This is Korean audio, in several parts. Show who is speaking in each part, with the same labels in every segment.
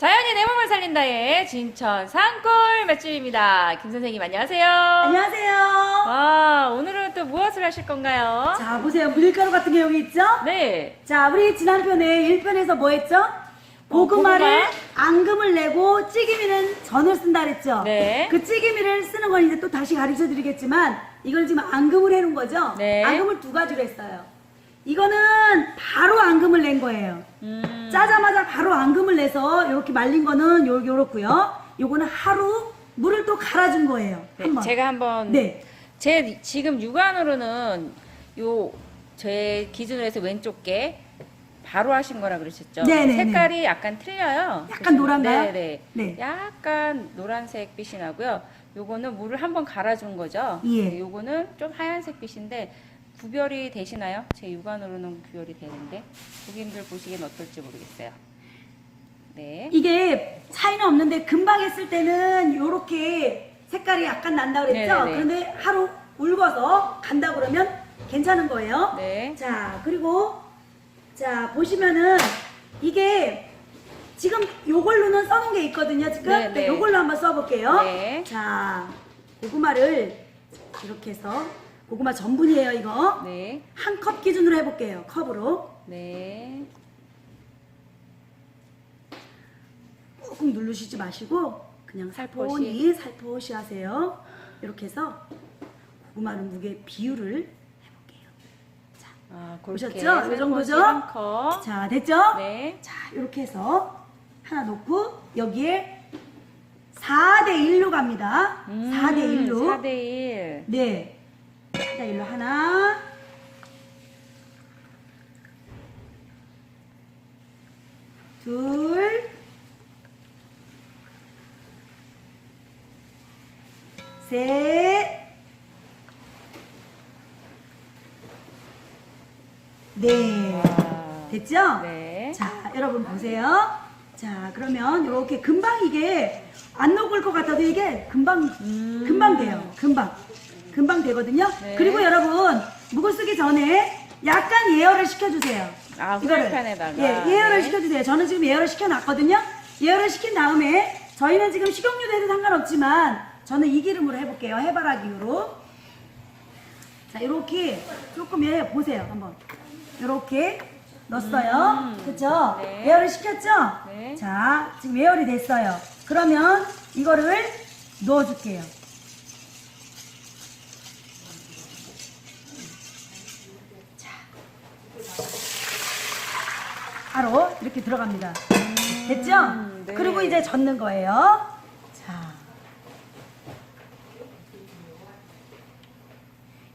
Speaker 1: 자연이 내 몸을 살린다의 진천 산골 맛집입니다. 김 선생님 안녕하세요.
Speaker 2: 안녕하세요.
Speaker 1: 와 오늘은 또 무엇을 하실 건가요?
Speaker 2: 자, 보세요. 밀가루 같은 게 여기 있죠?
Speaker 1: 네.
Speaker 2: 자, 우리 지난 편에 1편에서 뭐 했죠? 고구마를
Speaker 1: 고구마.
Speaker 2: 앙금을 내고 찌개미는 전을 쓴다 그랬죠?
Speaker 1: 네.
Speaker 2: 그 찌개미를 쓰는 건 이제 또 다시 가르쳐 드리겠지만 이걸 지금 앙금을 해놓은 거죠?
Speaker 1: 네.
Speaker 2: 앙금을 두 가지로 했어요. 이거는 바로 앙금을 낸 거예요.
Speaker 1: 음,
Speaker 2: 짜자마자 바로 앙금을 내서 이렇게 말린 거는 요, 요렇고요. 요거는 하루 물을 또 갈아준 거예요.
Speaker 1: 네,
Speaker 2: 한번.
Speaker 1: 제가 한번
Speaker 2: 네.
Speaker 1: 제 지금 육안으로는 요 제 기준으로 해서 왼쪽 게 바로 하신 거라 그러셨죠?
Speaker 2: 네네네.
Speaker 1: 색깔이 약간 틀려요.
Speaker 2: 약간 노란가요?
Speaker 1: 네네.
Speaker 2: 네.
Speaker 1: 약간 노란색 빛이 나고요. 요거는 물을 한번 갈아준 거죠.
Speaker 2: 예.
Speaker 1: 네, 요거는 좀 하얀색 빛인데 구별이 되시나요? 제 육안으로는 구별이 되는데 고객님들 보시기엔 어떨지 모르겠어요. 네.
Speaker 2: 이게 차이는 없는데 금방 했을 때는 요렇게 색깔이 약간 난다 그랬죠?
Speaker 1: 네네네.
Speaker 2: 그런데 하루 울궈서 간다 그러면 괜찮은 거예요.
Speaker 1: 네.
Speaker 2: 자, 그리고 자, 보시면은 이게 지금 요걸로는 써놓은 게 있거든요, 지금.
Speaker 1: 네네.
Speaker 2: 네, 요걸로 한번 써볼게요.
Speaker 1: 네.
Speaker 2: 자, 고구마를 이렇게 해서 고구마 전분이에요, 이거.
Speaker 1: 네.
Speaker 2: 한 컵 기준으로 해볼게요, 컵으로.
Speaker 1: 네.
Speaker 2: 꾹꾹 누르시지 마시고 그냥
Speaker 1: 살포시.
Speaker 2: 살포시 하세요. 이렇게 해서 고구마는 무게 비율을 해볼게요.
Speaker 1: 아,
Speaker 2: 보셨죠? 이 정도죠?
Speaker 1: 한 컵.
Speaker 2: 자, 됐죠?
Speaker 1: 네.
Speaker 2: 자, 이렇게 해서 하나 놓고 여기에 4대 1로 갑니다. 4대 1로.
Speaker 1: 4대 1.
Speaker 2: 네. 4대 1로 하나. 둘. 셋. 네.
Speaker 1: 와.
Speaker 2: 됐죠?
Speaker 1: 네.
Speaker 2: 자, 여러분 보세요. 자, 그러면 이렇게 금방 이게 안 녹을 것 같아도 이게 금방
Speaker 1: 음.
Speaker 2: 금방 돼요. 금방. 금방 되거든요.
Speaker 1: 네.
Speaker 2: 그리고 여러분, 묵을 쓰기 전에 약간 예열을 시켜주세요.
Speaker 1: 아,
Speaker 2: 이거를.
Speaker 1: 후라이팬에다가.
Speaker 2: 예, 예열을
Speaker 1: 네.
Speaker 2: 시켜주세요. 저는 지금 예열을 시켜놨거든요. 예열을 시킨 다음에 저희는 지금 식용유도 해도 상관없지만 저는 이 기름으로 해볼게요. 해바라기로. 자, 이렇게 조금 예, 보세요. 한번. 이렇게 넣었어요. 그쵸?
Speaker 1: 네.
Speaker 2: 예열을 시켰죠?
Speaker 1: 네.
Speaker 2: 자, 지금 예열이 됐어요. 그러면 이거를 넣어줄게요. 바로 이렇게 들어갑니다. 됐죠?
Speaker 1: 네.
Speaker 2: 그리고 이제 젓는 거예요. 자.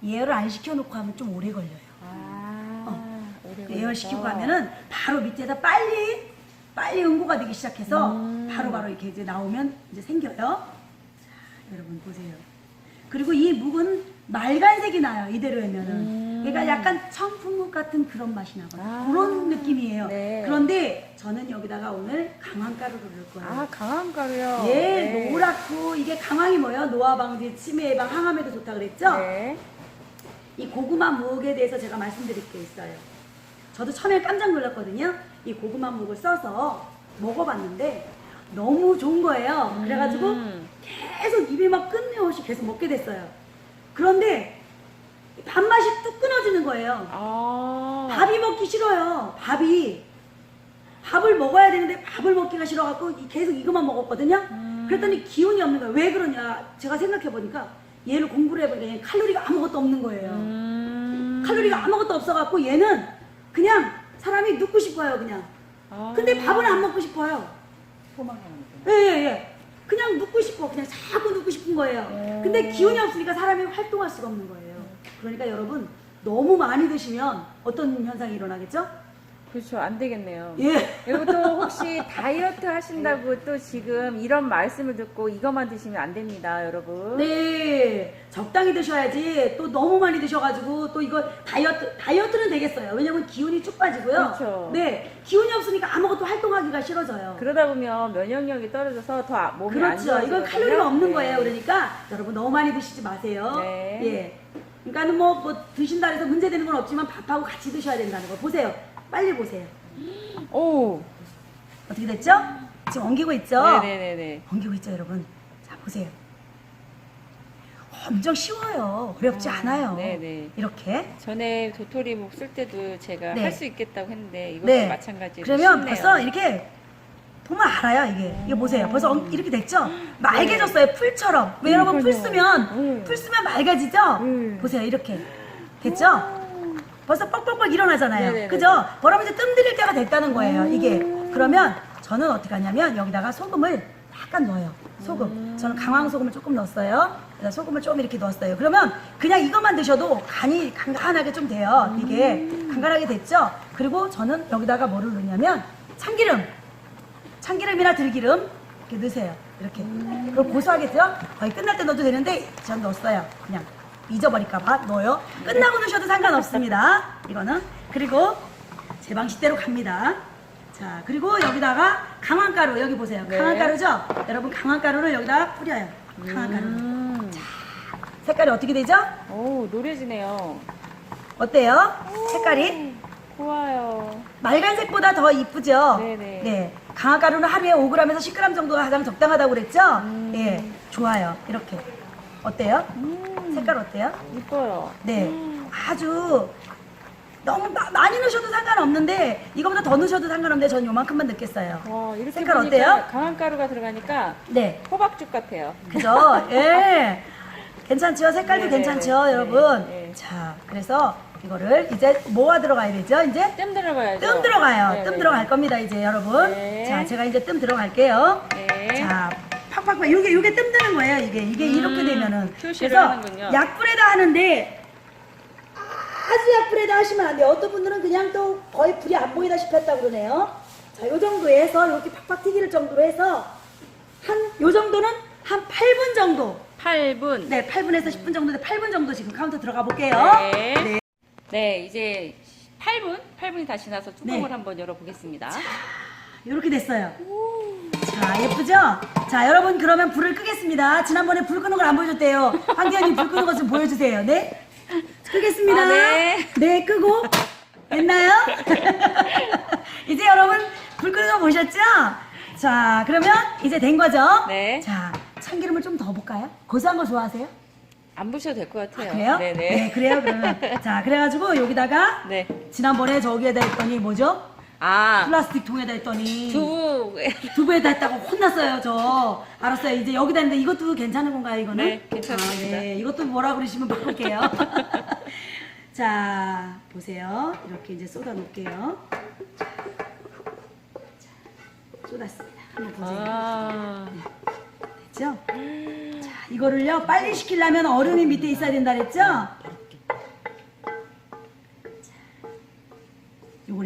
Speaker 2: 예열을 안 시켜놓고 하면 좀 오래 걸려요.
Speaker 1: 아, 오래
Speaker 2: 예열 시키고
Speaker 1: 걸려서.
Speaker 2: 하면은 바로 밑에다 빨리 빨리 응고가 되기 시작해서
Speaker 1: 음.
Speaker 2: 바로바로 이렇게 이제 나오면 이제 생겨요. 자, 여러분 보세요. 그리고 이 묵은 말간색이 나요. 이대로 하면은.
Speaker 1: 음.
Speaker 2: 그러니까 약간 청풍묵 같은 그런 맛이 나거든요.
Speaker 1: 아.
Speaker 2: 그런 느낌이에요.
Speaker 1: 네.
Speaker 2: 그런데 저는 여기다가 오늘 강황가루를 넣을 거예요.
Speaker 1: 아, 강한 가루요.
Speaker 2: 예,
Speaker 1: 네.
Speaker 2: 노랗고 이게 강황이 뭐예요? 노화 방지, 치매 예방, 항암에도 좋다 그랬죠?
Speaker 1: 네.
Speaker 2: 이 고구마 묵에 대해서 제가 말씀드릴 게 있어요. 저도 처음에 깜짝 놀랐거든요. 이 고구마 묵을 써서 먹어봤는데 너무 좋은 거예요. 그래가지고
Speaker 1: 음.
Speaker 2: 계속 입에 막 끝내없이 계속 먹게 됐어요. 그런데 밥맛이 뚝 끊어지는 거예요.
Speaker 1: 아.
Speaker 2: 밥이 먹기 싫어요. 밥이. 밥을 먹어야 되는데 밥을 먹기가 싫어갖고 이- 계속 이것만 먹었거든요.
Speaker 1: 음.
Speaker 2: 그랬더니 기운이 없는 거예요. 왜 그러냐. 제가 생각해보니까 얘를 공부를 해보니까 칼로리가 아무것도 없는 거예요.
Speaker 1: 음.
Speaker 2: 칼로리가 아무것도 없어갖고 얘는 그냥 사람이 눕고 싶어요, 그냥.
Speaker 1: 아.
Speaker 2: 근데 밥은 안 먹고 싶어요.
Speaker 1: 포만하는
Speaker 2: 예, 예, 예. 그냥 눕고 싶어. 그냥 자꾸 눕고 싶은 거예요.
Speaker 1: 음.
Speaker 2: 근데 기운이 없으니까 사람이 활동할 수가 없는 거예요. 그러니까 여러분, 너무 많이 드시면 어떤 현상이 일어나겠죠?
Speaker 1: 그렇죠. 안 되겠네요.
Speaker 2: 예.
Speaker 1: 그리고 또 혹시 다이어트 하신다고 또 지금 이런 말씀을 듣고 이것만 드시면 안 됩니다, 여러분.
Speaker 2: 네. 적당히 드셔야지 또 너무 많이 드셔가지고 또 이거 다이어트, 다이어트는 되겠어요. 왜냐면 기운이 쭉 빠지고요.
Speaker 1: 그렇죠.
Speaker 2: 네. 기운이 없으니까 아무것도 활동하기가 싫어져요.
Speaker 1: 그러다 보면 면역력이 떨어져서 더 아- 몸이 안
Speaker 2: 그렇죠.
Speaker 1: 좋아지거든요.
Speaker 2: 이건 칼로리가 없는
Speaker 1: 네.
Speaker 2: 거예요. 그러니까 여러분 너무 많이 드시지 마세요.
Speaker 1: 네.
Speaker 2: 예. 그러니까는 뭐, 뭐 드신다 해서 문제되는 건 없지만 밥하고 같이 드셔야 된다는 거. 보세요. 빨리 보세요.
Speaker 1: 오,
Speaker 2: 어떻게 됐죠? 지금 엉기고 있죠?
Speaker 1: 네네네네.
Speaker 2: 엉기고 있죠, 여러분. 자, 보세요. 엄청 쉬워요. 어렵지
Speaker 1: 아,
Speaker 2: 않아요.
Speaker 1: 네네.
Speaker 2: 이렇게.
Speaker 1: 전에 도토리 묵 쓸 때도 제가
Speaker 2: 네.
Speaker 1: 할 수 있겠다고 했는데 이것도
Speaker 2: 네.
Speaker 1: 마찬가지로
Speaker 2: 그러면
Speaker 1: 쉽네요.
Speaker 2: 벌써 이렇게 보면 알아요, 이게. 이거 보세요. 벌써 엉- 이렇게 됐죠? 맑아졌어요, 풀처럼. 왜 여러분 풀 쓰면,
Speaker 1: 음.
Speaker 2: 풀 쓰면 맑아지죠?
Speaker 1: 음.
Speaker 2: 보세요, 이렇게. 됐죠? 벌써 뻑뻑뻑 일어나잖아요.
Speaker 1: 네네네.
Speaker 2: 그죠? 여러분 이제 뜸 들일 때가 됐다는 거예요, 이게. 그러면 저는 어떻게 하냐면 여기다가 소금을 약간 넣어요. 소금. 저는 강황 소금을 조금 넣었어요. 그래서 소금을 좀 이렇게 넣었어요. 그러면 그냥 이것만 드셔도 간이 간간하게 좀 돼요. 이게 간간하게 됐죠? 그리고 저는 여기다가 뭐를 넣냐면 참기름. 참기름이나 들기름 이렇게 넣으세요. 이렇게. 그걸 고소하겠죠? 거의 끝날 때 넣어도 되는데 전 넣었어요. 그냥 잊어버릴까봐 넣어요. 끝나고 넣으셔도 상관없습니다. 이거는. 그리고 제 방식대로 갑니다. 자, 그리고 여기다가 강황가루 여기 보세요.
Speaker 1: 네.
Speaker 2: 강황가루죠? 여러분 강황가루를 여기다가 뿌려요. 강황가루.
Speaker 1: 음.
Speaker 2: 색깔이 어떻게 되죠?
Speaker 1: 오, 노래지네요.
Speaker 2: 어때요? 색깔이?
Speaker 1: 좋아요.
Speaker 2: 말간색보다 더 이쁘죠?
Speaker 1: 네네.
Speaker 2: 네. 강화가루는 하루에 5g에서 10g 정도가 가장 적당하다고 그랬죠?
Speaker 1: 음.
Speaker 2: 예. 좋아요. 이렇게. 어때요?
Speaker 1: 음,
Speaker 2: 색깔 어때요?
Speaker 1: 이뻐요.
Speaker 2: 네. 아주 너무 마- 많이 넣으셔도 상관없는데 이거보다 더 넣으셔도 상관없는데 전 요만큼만 넣겠어요.
Speaker 1: 와, 이렇게
Speaker 2: 색깔
Speaker 1: 보니까
Speaker 2: 어때요?
Speaker 1: 강한 가루가 들어가니까
Speaker 2: 네.
Speaker 1: 호박죽 같아요.
Speaker 2: 그죠? 예. 괜찮죠? 색깔도
Speaker 1: 네네네.
Speaker 2: 괜찮죠,
Speaker 1: 네,
Speaker 2: 여러분?
Speaker 1: 네.
Speaker 2: 자, 그래서 이거를 이제 뭐가 들어가야 되죠? 이제
Speaker 1: 뜸 들어가야죠.
Speaker 2: 뜸 들어가요.
Speaker 1: 네네.
Speaker 2: 뜸 들어갈 겁니다, 이제 여러분.
Speaker 1: 네.
Speaker 2: 자, 제가 이제 뜸 들어갈게요.
Speaker 1: 네.
Speaker 2: 자, 팍팍팍. 요게, 요게 뜸 드는 거예요, 이게. 이게
Speaker 1: 음,
Speaker 2: 이렇게 되면은.
Speaker 1: 표시를
Speaker 2: 그래서
Speaker 1: 하는군요.
Speaker 2: 약불에다 하는데, 아주 약불에다 하시면 안 돼요. 어떤 분들은 그냥 또 거의 불이 안 보이다시피 했다고 그러네요. 자, 요 정도 해서, 이렇게 팍팍 튀길 정도로 해서, 한, 요 정도는 한 8분 정도.
Speaker 1: 8분.
Speaker 2: 네, 8분에서 10분 정도인데 8분 정도 지금 카운터 들어가 볼게요.
Speaker 1: 네.
Speaker 2: 네.
Speaker 1: 네, 이제 8분, 8분이 다 지나서 뚜껑을
Speaker 2: 네.
Speaker 1: 한번 열어보겠습니다.
Speaker 2: 이렇게 됐어요. 자, 예쁘죠? 자, 여러분 그러면 불을 끄겠습니다. 지난번에 불 끄는 걸 안 보여줬대요. 황기현님 불 끄는 것 좀 보여주세요. 네? 끄겠습니다.
Speaker 1: 아, 네.
Speaker 2: 네, 끄고. 됐나요? 이제 여러분 불 끄는 거 보셨죠? 자, 그러면 이제 된 거죠?
Speaker 1: 네.
Speaker 2: 자, 참기름을 좀 더 볼까요? 고소한 거 좋아하세요?
Speaker 1: 안 부셔도 될것
Speaker 2: 아,
Speaker 1: 같아요.
Speaker 2: 그래요?
Speaker 1: 네네.
Speaker 2: 네, 그래요, 그러면. 자, 그래가지고 여기다가
Speaker 1: 네.
Speaker 2: 지난번에 저기에다 했더니 뭐죠?
Speaker 1: 아,
Speaker 2: 플라스틱 통에다 했더니
Speaker 1: 두부.
Speaker 2: 두부에다 했다고 혼났어요, 저. 알았어요. 이제 여기다 했는데 이것도 괜찮은 건가요, 이거는?
Speaker 1: 네, 괜찮습니다.
Speaker 2: 아, 네, 이것도 뭐라 그러시면 바꿀게요. 자, 보세요. 이렇게 이제 쏟아 놓을게요. 자, 쏟았습니다. 한번 보세요.
Speaker 1: 아,
Speaker 2: 됐죠? 자, 이거를요, 빨리 시키려면 얼음이 밑에 있어야 된다 그랬죠?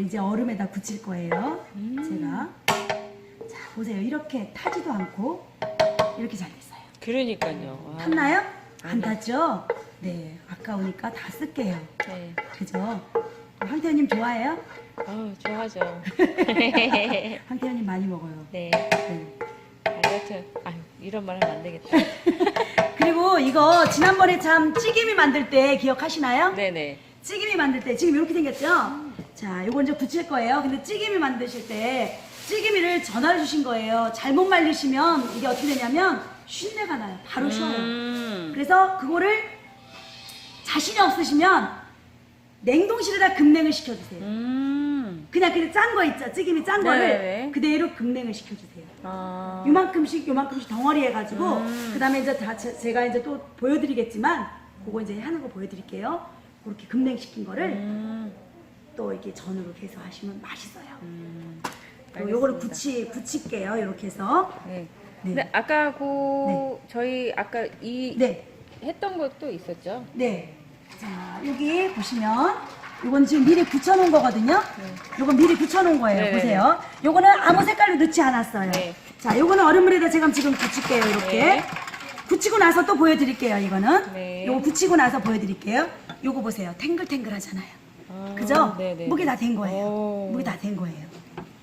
Speaker 2: 이제 얼음에다 굳힐 거예요. 제가. 자, 보세요. 이렇게 타지도 않고, 이렇게 잘 됐어요.
Speaker 1: 그러니까요. 와.
Speaker 2: 탔나요? 안
Speaker 1: 아니요.
Speaker 2: 탔죠? 네, 아까우니까 다 쓸게요.
Speaker 1: 네.
Speaker 2: 그죠? 황태현님 좋아해요?
Speaker 1: 아우, 좋아하죠.
Speaker 2: 황태현님 많이 먹어요.
Speaker 1: 네.
Speaker 2: 네.
Speaker 1: 다이어트. 아유, 이런 말 하면 안 되겠다.
Speaker 2: 그리고 이거 지난번에 참 찌개미 만들 때 기억하시나요?
Speaker 1: 네네.
Speaker 2: 찌개미 만들 때 지금 이렇게 생겼죠? 자, 요거 이제 붙일 거예요. 근데 찌개미 만드실 때 찌개미를 전화를 주신 거예요. 잘못 말리시면 이게 어떻게 되냐면 쉰내가 나요. 바로 쉬어요.
Speaker 1: 음.
Speaker 2: 그래서 그거를 자신이 없으시면 냉동실에다 급냉을 시켜주세요.
Speaker 1: 음.
Speaker 2: 그냥 그냥 짠 거 있죠? 찌개미 짠
Speaker 1: 네네.
Speaker 2: 거를 그대로 급냉을 시켜주세요.
Speaker 1: 아.
Speaker 2: 요만큼씩 요만큼씩 덩어리 해가지고
Speaker 1: 음.
Speaker 2: 그다음에 이제 다 제, 제가 이제 또 보여드리겠지만 그거 이제 하는 거 보여드릴게요. 그렇게 급냉시킨 거를
Speaker 1: 음.
Speaker 2: 또 이렇게 전으로 해서 하시면 맛있어요.
Speaker 1: 음.
Speaker 2: 그리고 요거를
Speaker 1: 알겠습니다.
Speaker 2: 붙이 붙일게요. 이렇게 해서
Speaker 1: 네.
Speaker 2: 네.
Speaker 1: 근데 아까 그 저희 아까 이
Speaker 2: 네,
Speaker 1: 했던 것도 있었죠?
Speaker 2: 네. 자 여기 보시면 요건 지금 미리 붙여놓은 거거든요. 요건 미리 붙여놓은 거예요.
Speaker 1: 네.
Speaker 2: 보세요. 요거는 아무 색깔로 넣지 않았어요.
Speaker 1: 네.
Speaker 2: 자, 요거는 얼음물에다 제가 지금 붙일게요. 이렇게.
Speaker 1: 네.
Speaker 2: 붙이고 나서 또 보여드릴게요. 이거는.
Speaker 1: 네.
Speaker 2: 요거 붙이고 나서 보여드릴게요. 요거 보세요. 탱글탱글 하잖아요.
Speaker 1: 아,
Speaker 2: 그죠?
Speaker 1: 네네.
Speaker 2: 무게 다된 거예요.
Speaker 1: 오.
Speaker 2: 무게 다된 거예요.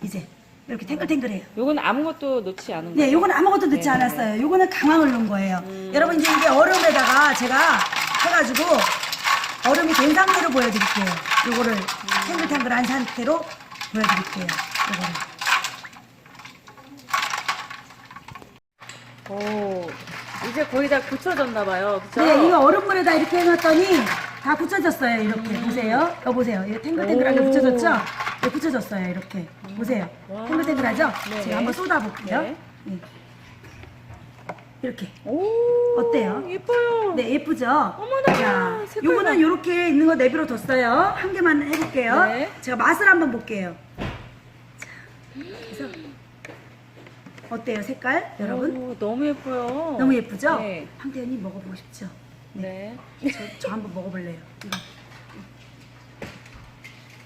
Speaker 2: 이제 이렇게 탱글탱글해요.
Speaker 1: 요건 아무것도 넣지 않은 거죠?
Speaker 2: 네, 요거는 아무것도 넣지
Speaker 1: 네.
Speaker 2: 않았어요. 요거는 강황을 넣은 거예요. 여러분 이제 이게 얼음에다가 제가 해가지고 얼음이 된 상태로 보여드릴게요. 요거를 탱글탱글한 상태로 보여드릴게요. 요거를.
Speaker 1: 오, 이제 거의 다 굳혀졌나 봐요. 그쵸?
Speaker 2: 네, 이거 얼음물에다 이렇게 해놨더니 다 굳혀졌어요. 이렇게 보세요. 여기 보세요. 이거 탱글탱글하게
Speaker 1: 오.
Speaker 2: 붙여졌죠? 네, 붙여졌어요. 이렇게 보세요.
Speaker 1: 와.
Speaker 2: 탱글탱글하죠?
Speaker 1: 네.
Speaker 2: 제가 한번 쏟아볼게요.
Speaker 1: 네.
Speaker 2: 네. 이렇게
Speaker 1: 오,
Speaker 2: 어때요?
Speaker 1: 예뻐요.
Speaker 2: 네, 예쁘죠?
Speaker 1: 어머나,
Speaker 2: 자,
Speaker 1: 색깔
Speaker 2: 요거는
Speaker 1: 봐.
Speaker 2: 이렇게 있는 거 내비로 뒀어요. 한 개만 해볼게요.
Speaker 1: 네.
Speaker 2: 제가 맛을 한번 볼게요. 자, 그래서 어때요, 색깔? 여러분?
Speaker 1: 오, 너무 예뻐요.
Speaker 2: 너무 예쁘죠?
Speaker 1: 네.
Speaker 2: 황대현님 먹어보고 싶죠?
Speaker 1: 네.
Speaker 2: 저, 저 한번 먹어볼래요. 이거.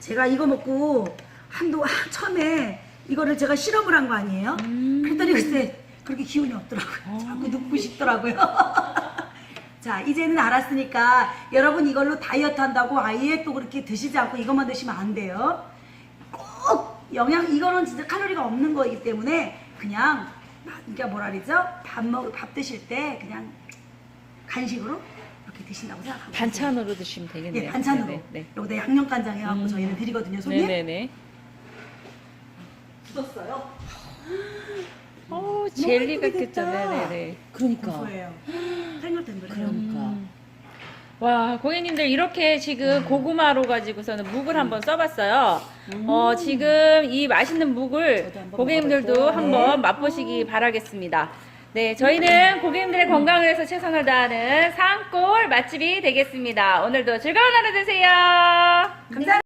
Speaker 2: 제가 이거 먹고 한도 아, 처음에 이거를 제가 실험을 한 거 아니에요?
Speaker 1: 음.
Speaker 2: 그랬더니 글쎄 그렇게 기운이 없더라고요. 자꾸 눕고 싶더라고요. 자 이제는 알았으니까 여러분 이걸로 다이어트 한다고 아예 또 그렇게 드시지 않고 이것만 드시면 안 돼요. 꼭 영양 이거는 진짜 칼로리가 없는 거이기 때문에 그냥 그러니까 뭐라 그러죠? 밥 먹, 밥 드실 때 그냥 간식으로 이렇게 드신다고 생각하고
Speaker 1: 반찬으로 드시면
Speaker 2: 예,
Speaker 1: 되겠네요.
Speaker 2: 반찬으로
Speaker 1: 네, 네.
Speaker 2: 여기다 양념 간장 해갖고
Speaker 1: 음.
Speaker 2: 저희는 드리거든요 손님
Speaker 1: 네, 네, 네.
Speaker 2: 굳었어요
Speaker 1: 어, 젤리
Speaker 2: 예쁘게
Speaker 1: 같겠죠.
Speaker 2: 됐다.
Speaker 1: 네, 네, 네.
Speaker 3: 그러니까.
Speaker 2: 고소해요 탱글탱글해요
Speaker 3: 그러니까.
Speaker 1: 와, 고객님들 이렇게 지금 고구마로 가지고서는 묵을 한번 써봤어요. 어, 지금 이 맛있는 묵을
Speaker 3: 저도 한번
Speaker 1: 고객님들도
Speaker 3: 먹어볼게요.
Speaker 1: 한번 맛보시기 바라겠습니다. 네, 저희는 고객님들의 건강을 위해서 최선을 다하는 산골 맛집이 되겠습니다. 오늘도 즐거운 하루 되세요.
Speaker 2: 감사합니다